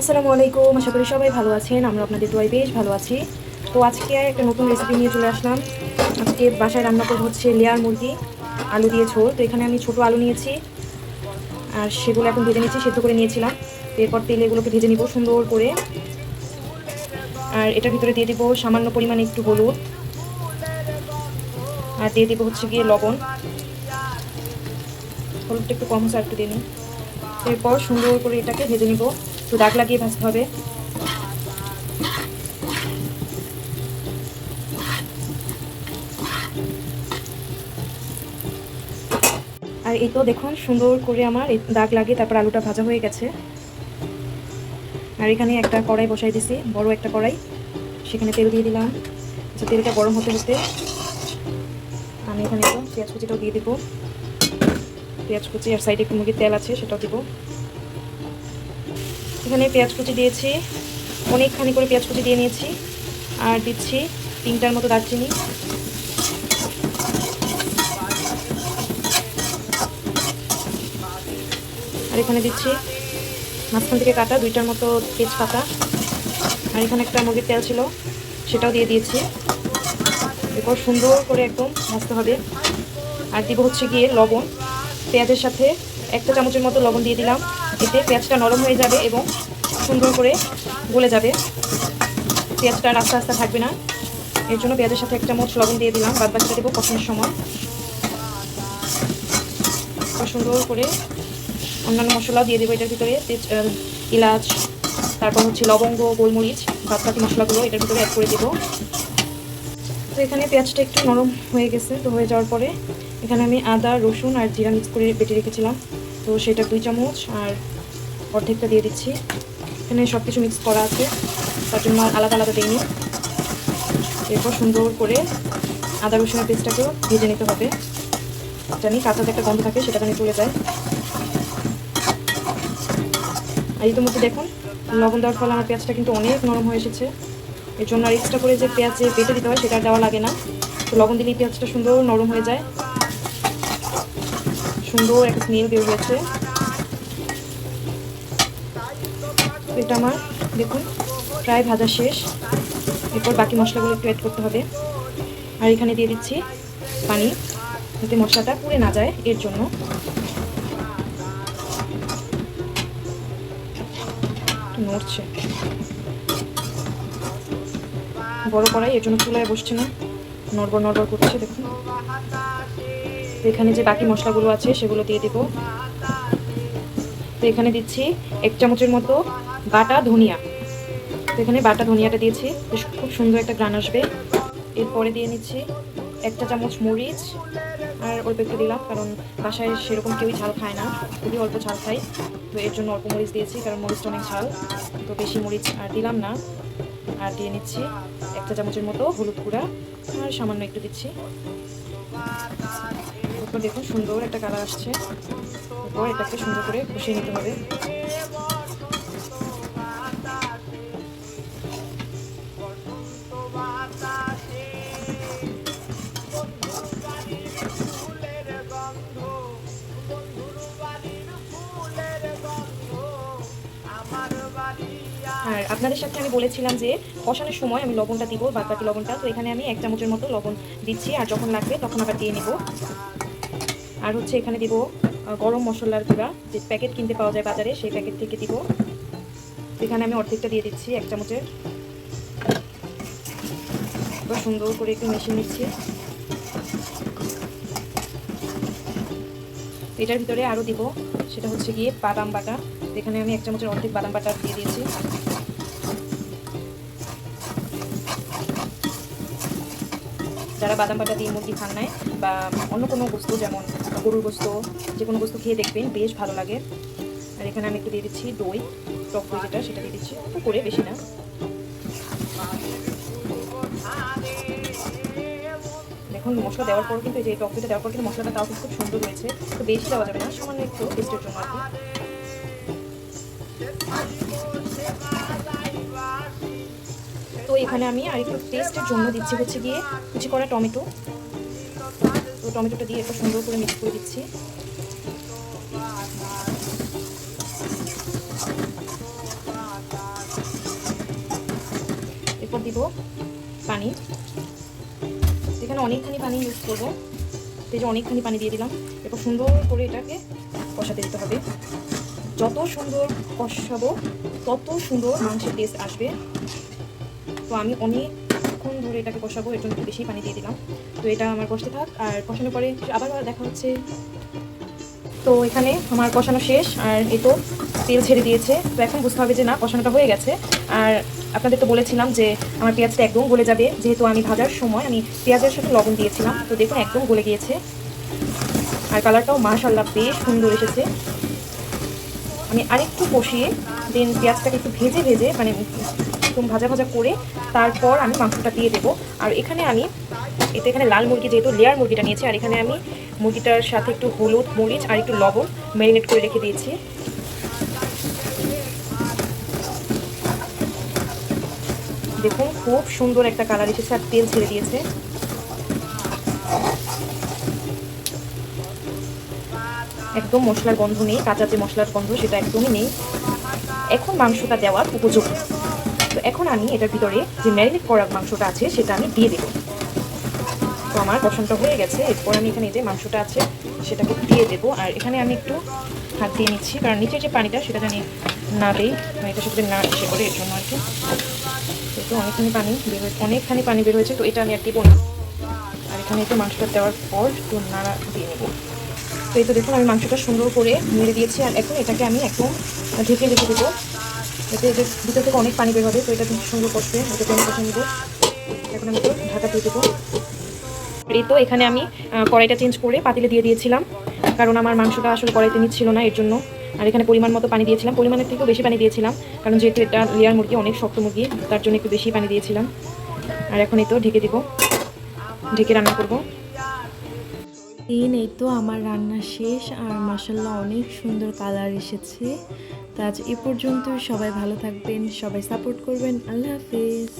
আসসালামু আলাইকুম, আশা করি সবাই ভালো আছেন। আমরা আপনাদের দোয়াই বেশ ভালো আছি। তো আজকে একটা নতুন রেসিপি নিয়ে চলে আসলাম। আজকে বাসায় রান্না করব হচ্ছে লেয়ার মুরগি, আলু দিয়ে ঝোল। তো এখানে আমি ছোট আলু নিয়েছি, আর সেগুলো এখন ভেজে নিয়েছি, সেদ্ধ করে নিয়েছিলাম। এরপর তেলে এগুলোকে ভেজে নিব সুন্দর করে। আর এটার ভিতরে দিয়ে দিব সামান্য পরিমাণে একটু হলুদ। আর দিয়ে দিব হচ্ছে গিয়ে লবণ। হলুদটা একটু কম হচ্ছে একটু দিয়ে নিই। এরপর সুন্দর করে এটাকে ভেজে নিব। একটু দাগ লাগিয়ে ভাজতে হবে। আর এই তো দেখুন, সুন্দর করে আমার দাগ লাগিয়ে তারপর আলুটা ভাজা হয়ে গেছে। আর এখানে একটা কড়াই বসাই দিছি, বড় একটা কড়াই। সেখানে তেল দিয়ে দিলাম। আচ্ছা তেলটা গরম হতে হতে আমি এখানে তো পেঁয়াজ কুচিটাও দিয়ে দিব। পেঁয়াজ কুচি আর সাইডে একটু মুরগির তেল আছে, সেটাও দিব। এখানে পেঁয়াজ কুচি দিয়েছি। অনেকখানি করে পেঁয়াজ কুচি দিয়ে নিয়েছি। আর দিচ্ছি তিনটার মতো দারচিনি। আর এখানে দিচ্ছি মাঝখান থেকে কাটা দুইটার মতো তেজপাতা। আর এখানে একটা মুরগির তেল ছিল, সেটাও দিয়ে দিয়েছি। এরপর সুন্দর করে একদম ভাজতে হবে। আর দিব হচ্ছে গিয়ে লবণ। পেঁয়াজের সাথে একটা চামচের মতো লবণ দিয়ে দিলাম। এতে পেঁয়াজটা নরম হয়ে যাবে এবং সুন্দর করে গলে যাবে। পেঁয়াজটা আস্তে আস্তে থাকবে না। এর জন্য পেঁয়াজের সাথে একটা চামচ লবণ দিয়ে দিলাম। বাদ বাকিটা দেবো কষানোর সময়। সুন্দর করে অন্যান্য মশলাও দিয়ে দেবো এটার ভিতরে। তেজ এলাচ, তারপর হচ্ছে লবঙ্গ, গোলমরিচ, বাদ বাকি মশলাগুলো এটার ভিতরে অ্যাড করে দেবো। তো এখানে পেঁয়াজটা একটু নরম হয়ে গেছে, তো হয়ে যাওয়ার পরে এখানে আমি আদা, রসুন আর জিরা মিক্স করে বেটে রেখেছিলাম। তো সেটা দুই চামচ আর অর্ধেকটা দিয়ে দিচ্ছি। এখানে সব কিছু মিক্স করা আছে, তার জন্য আলাদা আলাদা দিইনি এরপর সুন্দর করে আদা রসুনের পেস্টটাকেও ভেজে নিতে হবে। জানি কাঁচা একটা গন্ধ থাকে, সেটা চলে যায়। আর ইতিমধ্যে দেখুন, লবণ দেওয়ার ফলে আমার পেঁয়াজটা কিন্তু অনেক নরম হয়ে এসেছে। এর জন্য আর এক্সট্রা করে যে পেঁয়াজে বেটে দিতে হয়, সেটা দেওয়া লাগে না। তো লবণ দিলেই পেঁয়াজটা সুন্দর নরম হয়ে যায়। সুন্দর একটা স্মেল বের হয়েছে। এটা আমার, দেখুন, প্রায় ভাজা শেষ। এরপর বাকি মশলাগুলো একটু অ্যাড করতে হবে। আর এখানে দিয়ে দিচ্ছি পানি, যাতে মশলাটা পুড়ে না যায় এর জন্য। নড়ছে। বড় কড়াই, এর জন্য চুলায় বসছে না। নড়বড় নড়বড় করছে, দেখুন। তো এখানে যে বাকি মশলাগুলো আছে, সেগুলো দিয়ে দেব। তো এখানে দিচ্ছি এক চামচের মতো বাটা ধনিয়া। তো এখানে বাটা ধনিয়াটা দিয়েছি খুব সুন্দর একটা গ্রান আসবে। এরপরে দিয়ে নিচ্ছি একটা চামচ মরিচ, আর অল্প একটু দিলাম, কারণ বাসায় সেরকম কেউই ঝাল খায় না। খুবই অল্প ঝাল খাই। তো এর জন্য অল্প মরিচ দিয়েছি, কারণ মরিচটা অনেক ঝাল। তো বেশি মরিচ আর দিলাম না। আর দিয়ে নিচ্ছি একটা চামচের মতো হলুদ গুঁড়া, আর সামান্য একটু দিচ্ছি। এরপর দেখুন সুন্দর একটা কালার আসছে। এরপর এটাকে সুন্দর করে কষিয়ে নিতে হবে। আর আপনাদের সাথে আমি বলেছিলাম যে কষানোর সময় আমি লবণটা দিব বাদ বাকি লবণটা। তো এখানে আমি এক চামচের মতো লবণ দিচ্ছি, আর যখন লাগবে তখন আবার দিয়ে নেব। আর হচ্ছে এখানে দিব গরম মশলার গুঁড়া, যে প্যাকেট কিনতে পাওয়া যায় বাজারে, সেই প্যাকেট থেকে দিব। এখানে আমি অর্ধেকটা দিয়ে দিচ্ছি, এক চামচের। সুন্দর করে একটু মেশিন নিচ্ছি। এটার ভিতরে আরও দিব, সেটা হচ্ছে গিয়ে বাদাম বাটা। এখানে আমি এক চামচের অর্ধেক বাদাম বাটা দিয়ে দিয়েছি। যারা বাদাম বাটা দিয়ে মুরগি খান নেয় বা অন্য কোনো বস্তু যেমন গরুর গোস্ত, যে কোনো বস্তু খেয়ে দেখবেন, বেশ ভালো লাগে। আর এখানে আমি একটু দিয়ে দিচ্ছি দই, টক দই যেটা, সেটা দিয়ে দিচ্ছি। একটু করে, বেশি না। দেখুন, মশলা দেওয়ার পর কিন্তু এই যে টক দইটা দেওয়ার পর কিন্তু মশলাটা তাও খুব সুন্দর হয়েছে। তো বেশি দেওয়া যাবে না, সামান্য একটু টেস্টের জন্য আর কি। তো এখানে আমি আর একটু টেস্টের জন্য দিচ্ছি হচ্ছে গিয়ে কুচি করা টমেটো। তো টমেটোটা দিয়ে একটু সুন্দর করে মিক্স করে দিচ্ছি। এরপর দিব পানি। এখানে অনেকখানি পানি ইউজ করব। এই যে অনেকখানি পানি দিয়ে দিলাম। এরপর সুন্দর করে এটাকে কষাতে দিতে হবে। যত সুন্দর কষাবো, তত সুন্দর মাংসের টেস্ট আসবে। তো আমি অনেকক্ষণ ধরে এটাকে কষাবো, এর জন্য একটু বেশি পানি দিয়ে দিলাম। তো এটা আমার কষতে থাক, আর কষানোর পরে আবার দেখা হচ্ছে। তো এখানে আমার কষানো শেষ, আর এই তো তেল ছেড়ে দিয়েছে। তো এখন বুঝতে হবে যে না, কষানোটা হয়ে গেছে। আর আপনাদের তো বলেছিলাম যে আমার পেঁয়াজটা একদম গলে যাবে। যেহেতু আমি ভাজার সময়, আমি পেঁয়াজের সাথে লবণ দিয়েছিলাম। তো দেখুন, একদম গলে গিয়েছে। আর কালারটাও মাশাল্লাহ বেশ সুন্দর এসেছে। আমি আরেকটু কষিয়ে, দেন পেঁয়াজটাকে একটু ভেজে ভেজে মানে একদম ভাজা ভাজা করে তারপর আমি মাংসটা দিয়ে দেবো। আর এখানে আমি, এতে এখানে লাল মুরগি যেহেতু লেয়ার মুরগিটা নিয়েছি, আর এখানে আমি মুরগিটার সাথে একটু হলুদ, মরিচ আর একটু লবণ ম্যারিনেট করে রেখে দিয়েছি। দেখুন, খুব সুন্দর একটা কালার এসেছে আর তেল ছেড়ে দিয়েছে। একদম মশলার গন্ধ নেই, কাঁচা যে মশলার গন্ধ সেটা একদমই নেই। এখন মাংসটা দেওয়ার উপযোগী। তো এখন আমি এটার ভিতরে যে ম্যারিনেট করা মাংসটা আছে, সেটা আমি দিয়ে দেবো। তো আমার কষণটা হয়ে গেছে। এরপর আমি এখানে যে মাংসটা আছে, সেটাকে দিয়ে দেবো। আর এখানে আমি একটু হাত দিয়ে নিচ্ছি, কারণ নিচের যে পানিটা, সেটা জানি না দেই মানে এটার সাথে না এসে করে এর জন্য আর কি। তো অনেকখানি পানি বের হয়েছে অনেকখানি পানি বের হয়েছে, তো এটা আমি আর দেবো না। আর এখানে একটু মাংসটা দেওয়ার পর একটু নাড়া দিয়ে নেব। তো এই তো দেখুন, আমি মাংসটা সুন্দর করে নেড়ে দিয়েছি, আর এখন এটাকে আমি একদম ঢেকে রেখে দেবো। এতে যে ভিতর থেকে অনেক পানি বের হবে, তো এটা খুব সুন্দর করতে এটাকে আমি কষে নেব। এখন আমি তো ঢাকা দিয়ে দেবো। এই তো এখানে আমি কড়াইটা চেঞ্জ করে পাতিলে দিয়ে দিয়েছিলাম, কারণ আমার মাংসটা আসলে কড়াইতে নিচ্ছিল না এর জন্য। আর এখানে পরিমাণ মতো পানি দিয়েছিলাম, পরিমাণের থেকেও বেশি পানি দিয়েছিলাম, কারণ যেহেতু এটা লেয়ার মুরগি, অনেক শক্ত মুরগি, তার জন্য একটু বেশি পানি দিয়েছিলাম। আর এখন এই তো ঢেকে দেবো। ঢেকে রান্না করব। দিন এই তো আমার রান্না শেষ আর মাসাল্লাহ অনেক সুন্দর কালার এসেছে। তো আজ এ পর্যন্ত সবাই ভালো থাকবেন, সবাই সাপোর্ট করবেন, আল্লাহ হাফেজ।